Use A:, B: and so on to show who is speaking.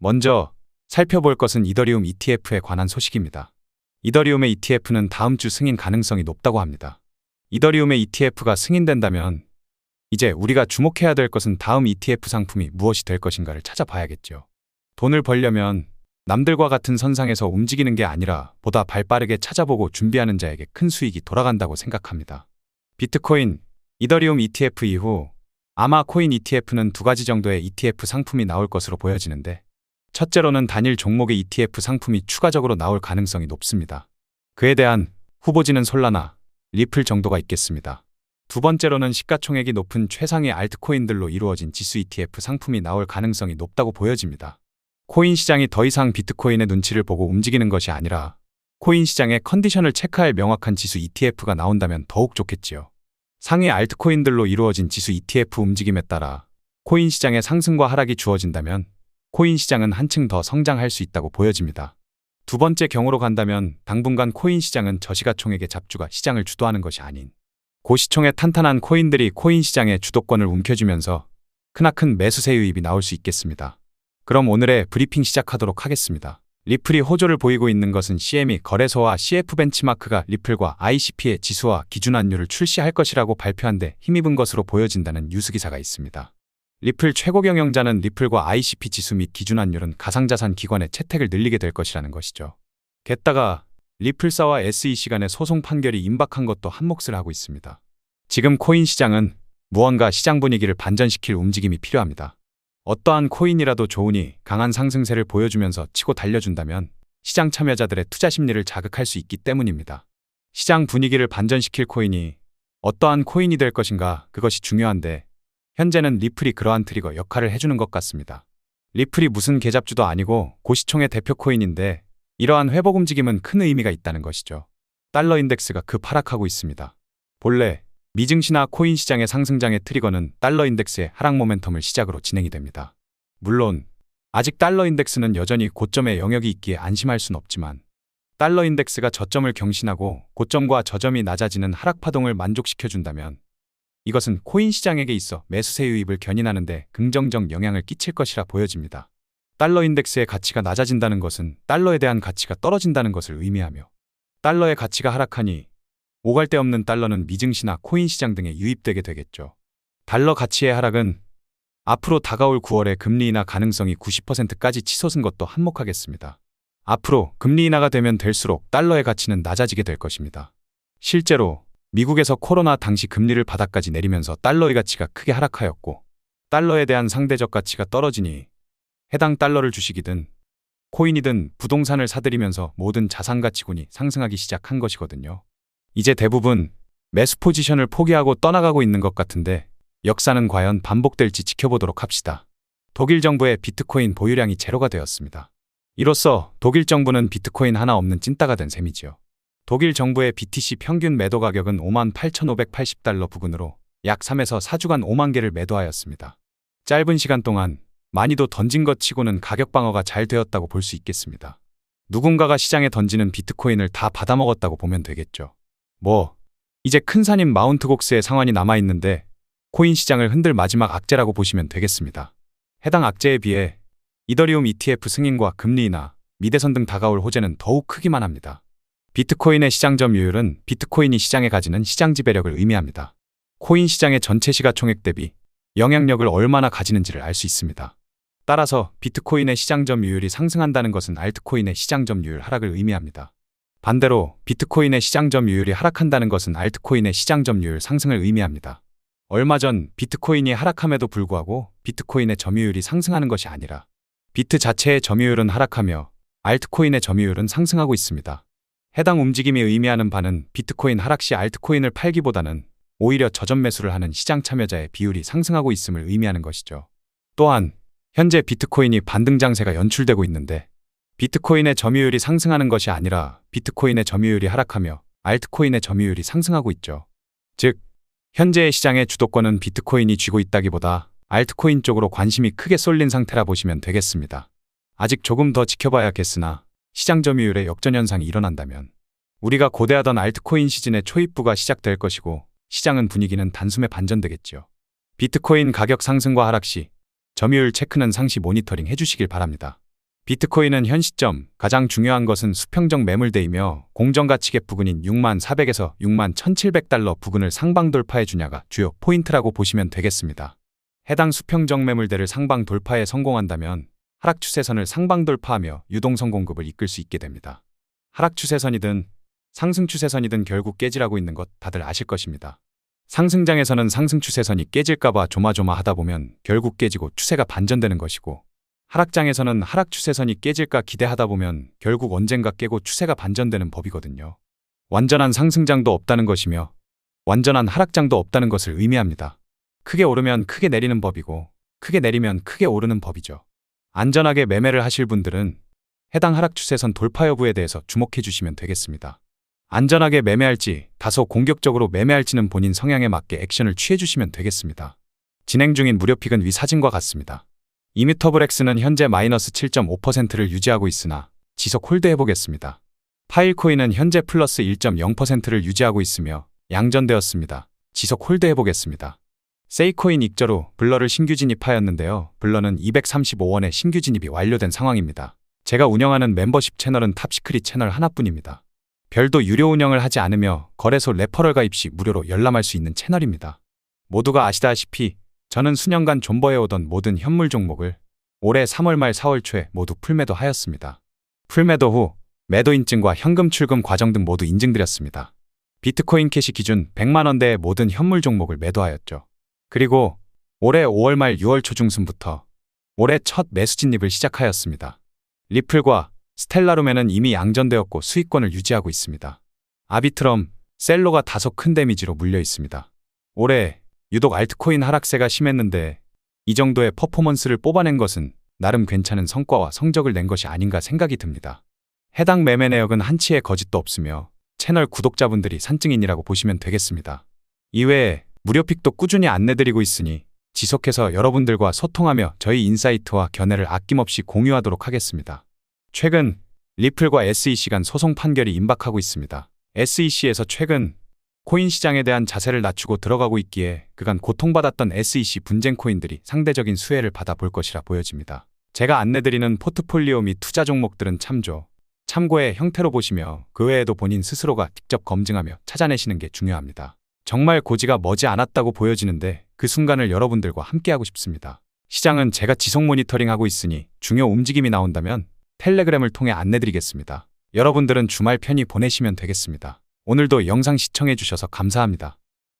A: 먼저 살펴볼 것은 이더리움 ETF에 관한 소식입니다. 이더리움의 ETF는 다음 주 승인 가능성이 높다고 합니다. 이더리움의 ETF가 승인된다면 이제 우리가 주목해야 될 것은 다음 ETF 상품이 무엇이 될 것인가를 찾아봐야겠죠. 돈을 벌려면 남들과 같은 선상에서 움직이는 게 아니라 보다 발 빠르게 찾아보고 준비하는 자에게 큰 수익이 돌아간다고 생각합니다. 비트코인, 이더리움 ETF 이후 아마 코인 ETF는 두 가지 정도의 ETF 상품이 나올 것으로 보여지는데 첫째로는 단일 종목의 ETF 상품이 추가적으로 나올 가능성이 높습니다. 그에 대한 후보지는 솔라나, 리플 정도가 있겠습니다. 두 번째로는 시가총액이 높은 최상의 알트코인들로 이루어진 지수 ETF 상품이 나올 가능성이 높다고 보여집니다. 코인 시장이 더 이상 비트코인의 눈치를 보고 움직이는 것이 아니라 코인 시장의 컨디션을 체크할 명확한 지수 ETF가 나온다면 더욱 좋겠지요. 상위 알트코인들로 이루어진 지수 ETF 움직임에 따라 코인 시장의 상승과 하락이 주어진다면 코인 시장은 한층 더 성장할 수 있다고 보여집니다. 두 번째 경우로 간다면 당분간 코인 시장은 저시가총액의 잡주가 시장을 주도하는 것이 아닌 고시총의 탄탄한 코인들이 코인 시장의 주도권을 움켜쥐면서 크나큰 매수세 유입이 나올 수 있겠습니다. 그럼 오늘의 브리핑 시작하도록 하겠습니다. 리플이 호조를 보이고 있는 것은 CME 거래소와 CF 벤치마크가 리플과 ICP의 지수와 기준 환율을 출시할 것이라고 발표한 데 힘입은 것으로 보여진다는 뉴스 기사가 있습니다. 리플 최고 경영자는 리플과 ICP 지수 및 기준 환율은 가상자산 기관의 채택을 늘리게 될 것이라는 것이죠. 게다가 리플사와 SEC 간의 소송 판결이 임박한 것도 한몫을 하고 있습니다. 지금 코인 시장은 무언가 시장 분위기를 반전시킬 움직임이 필요합니다. 어떠한 코인이라도 좋으니 강한 상승세를 보여주면서 치고 달려준다면 시장 참여자들의 투자 심리를 자극할 수 있기 때문입니다. 시장 분위기를 반전시킬 코인이 어떠한 코인이 될 것인가 그것이 중요한데 현재는 리플이 그러한 트리거 역할을 해주는 것 같습니다. 리플이 무슨 계잡주도 아니고 고시총의 대표 코인인데 이러한 회복 움직임은 큰 의미가 있다는 것이죠. 달러 인덱스가 급 하락하고 있습니다. 본래 미증시나 코인 시장의 상승장의 트리거는 달러 인덱스의 하락 모멘텀을 시작으로 진행이 됩니다. 물론 아직 달러 인덱스는 여전히 고점의 영역이 있기에 안심할 순 없지만 달러 인덱스가 저점을 경신하고 고점과 저점이 낮아지는 하락 파동을 만족시켜준다면 이것은 코인 시장에게 있어 매수세 유입을 견인하는데 긍정적 영향을 끼칠 것이라 보여집니다. 달러 인덱스의 가치가 낮아진다는 것은 달러에 대한 가치가 떨어진다는 것을 의미하며 달러의 가치가 하락하니 오갈 데 없는 달러는 미증시나 코인 시장 등에 유입되게 되겠죠. 달러 가치의 하락은 앞으로 다가올 9월에 금리 인하 가능성이 90%까지 치솟은 것도 한몫하겠습니다. 앞으로 금리 인하가 되면 될수록 달러의 가치는 낮아지게 될 것입니다. 실제로 미국에서 코로나 당시 금리를 바닥까지 내리면서 달러의 가치가 크게 하락하였고 달러에 대한 상대적 가치가 떨어지니 해당 달러를 주식이든 코인이든 부동산을 사들이면서 모든 자산 가치군이 상승하기 시작한 것이거든요. 이제 대부분 매수 포지션을 포기하고 떠나가고 있는 것 같은데 역사는 과연 반복될지 지켜보도록 합시다. 독일 정부의 비트코인 보유량이 제로가 되었습니다. 이로써 독일 정부는 비트코인 하나 없는 찐따가 된 셈이지요. 독일 정부의 BTC 평균 매도 가격은 58,580달러 부근으로 약 3에서 4주간 5만 개를 매도하였습니다. 짧은 시간 동안 많이도 던진 것 치고는 가격 방어가 잘 되었다고 볼 수 있겠습니다. 누군가가 시장에 던지는 비트코인을 다 받아먹었다고 보면 되겠죠. 뭐, 이제 큰 산인 마운트 곡스의 상환이 남아있는데 코인 시장을 흔들 마지막 악재라고 보시면 되겠습니다. 해당 악재에 비해 이더리움 ETF 승인과 금리 인하, 미대선 등 다가올 호재는 더욱 크기만 합니다. 비트코인의 시장 점유율은 비트코인이 시장에 가지는 시장 지배력을 의미합니다. 코인 시장의 전체 시가총액 대비 영향력을 얼마나 가지는지를 알 수 있습니다. 따라서 비트코인의 시장 점유율이 상승한다는 것은 알트코인의 시장 점유율 하락을 의미합니다. 반대로 비트코인의 시장 점유율이 하락한다는 것은 알트코인의 시장 점유율 상승을 의미합니다. 얼마 전 비트코인이 하락함에도 불구하고 비트코인의 점유율이 상승하는 것이 아니라 비트 자체의 점유율은 하락하며 알트코인의 점유율은 상승하고 있습니다. 해당 움직임이 의미하는 바는 비트코인 하락 시 알트코인을 팔기보다는 오히려 저점 매수를 하는 시장 참여자의 비율이 상승하고 있음을 의미하는 것이죠. 또한 현재 비트코인이 반등 장세가 연출되고 있는데 비트코인의 점유율이 상승하는 것이 아니라 비트코인의 점유율이 하락하며 알트코인의 점유율이 상승하고 있죠. 즉, 현재의 시장의 주도권은 비트코인이 쥐고 있다기보다 알트코인 쪽으로 관심이 크게 쏠린 상태라 보시면 되겠습니다. 아직 조금 더 지켜봐야겠으나 시장 점유율의 역전 현상이 일어난다면 우리가 고대하던 알트코인 시즌의 초입부가 시작될 것이고 시장은 분위기는 단숨에 반전되겠죠. 비트코인 가격 상승과 하락 시 점유율 체크는 상시 모니터링 해주시길 바랍니다. 비트코인은 현 시점 가장 중요한 것은 수평적 매물대이며 공정가치갭 부근인 6만 400에서 6만 1700달러 부근을 상방 돌파해 주냐가 주요 포인트라고 보시면 되겠습니다. 해당 수평적 매물대를 상방 돌파에 성공한다면 하락 추세선을 상방 돌파하며 유동성 공급을 이끌 수 있게 됩니다. 하락 추세선이든 상승 추세선이든 결국 깨지라고 있는 것 다들 아실 것입니다. 상승장에서는 상승 추세선이 깨질까봐 조마조마하다 보면 결국 깨지고 추세가 반전되는 것이고 하락장에서는 하락 추세선이 깨질까 기대하다 보면 결국 언젠가 깨고 추세가 반전되는 법이거든요. 완전한 상승장도 없다는 것이며 완전한 하락장도 없다는 것을 의미합니다. 크게 오르면 크게 내리는 법이고 크게 내리면 크게 오르는 법이죠. 안전하게 매매를 하실 분들은 해당 하락 추세선 돌파 여부에 대해서 주목해 주시면 되겠습니다. 안전하게 매매할지 다소 공격적으로 매매할지는 본인 성향에 맞게 액션을 취해 주시면 되겠습니다. 진행 중인 무료픽은 위 사진과 같습니다. 이미터블엑스는 현재 마이너스 7.5%를 유지하고 있으나 지속 홀드해 보겠습니다. 파일코인은 현재 플러스 1.0%를 유지하고 있으며 양전되었습니다. 지속 홀드해 보겠습니다. 세이코인 익저로 블러를 신규 진입하였는데요. 블러는 235원에 신규 진입이 완료된 상황입니다. 제가 운영하는 멤버십 채널은 탑시크릿 채널 하나뿐입니다. 별도 유료 운영을 하지 않으며 거래소 레퍼럴 가입 시 무료로 열람할 수 있는 채널입니다. 모두가 아시다시피 저는 수년간 존버해오던 모든 현물 종목을 올해 3월 말 4월 초에 모두 풀매도 하였습니다. 풀매도 후 매도 인증과 현금 출금 과정 등 모두 인증드렸습니다. 비트코인 캐시 기준 100만 원대의 모든 현물 종목을 매도하였죠. 그리고 올해 5월 말 6월 초중순부터 올해 첫 매수 진입을 시작하였습니다. 리플과 스텔라룸에는 이미 양전되었고 수익권을 유지하고 있습니다. 아비트럼, 셀로가 다소 큰 데미지로 물려 있습니다. 올해 유독 알트코인 하락세가 심했는데 이 정도의 퍼포먼스를 뽑아낸 것은 나름 괜찮은 성과와 성적을 낸 것이 아닌가 생각이 듭니다. 해당 매매 내역은 한치의 거짓도 없으며 채널 구독자분들이 산증인이라고 보시면 되겠습니다. 이외에 무료픽도 꾸준히 안내드리고 있으니 지속해서 여러분들과 소통하며 저희 인사이트와 견해를 아낌없이 공유하도록 하겠습니다. 최근 리플과 SEC 간 소송 판결이 임박하고 있습니다. SEC에서 최근 코인 시장에 대한 자세를 낮추고 들어가고 있기에 그간 고통받았던 SEC 분쟁 코인들이 상대적인 수혜를 받아볼 것이라 보여집니다. 제가 안내드리는 포트폴리오 및 투자 종목들은 참조, 참고의 형태로 보시며 그 외에도 본인 스스로가 직접 검증하며 찾아내시는 게 중요합니다. 정말 고지가 머지 않았다고 보여지는데 그 순간을 여러분들과 함께하고 싶습니다. 시장은 제가 지속 모니터링하고 있으니 중요 움직임이 나온다면 텔레그램을 통해 안내드리겠습니다. 여러분들은 주말 편히 보내시면 되겠습니다. 오늘도 영상 시청해주셔서 감사합니다.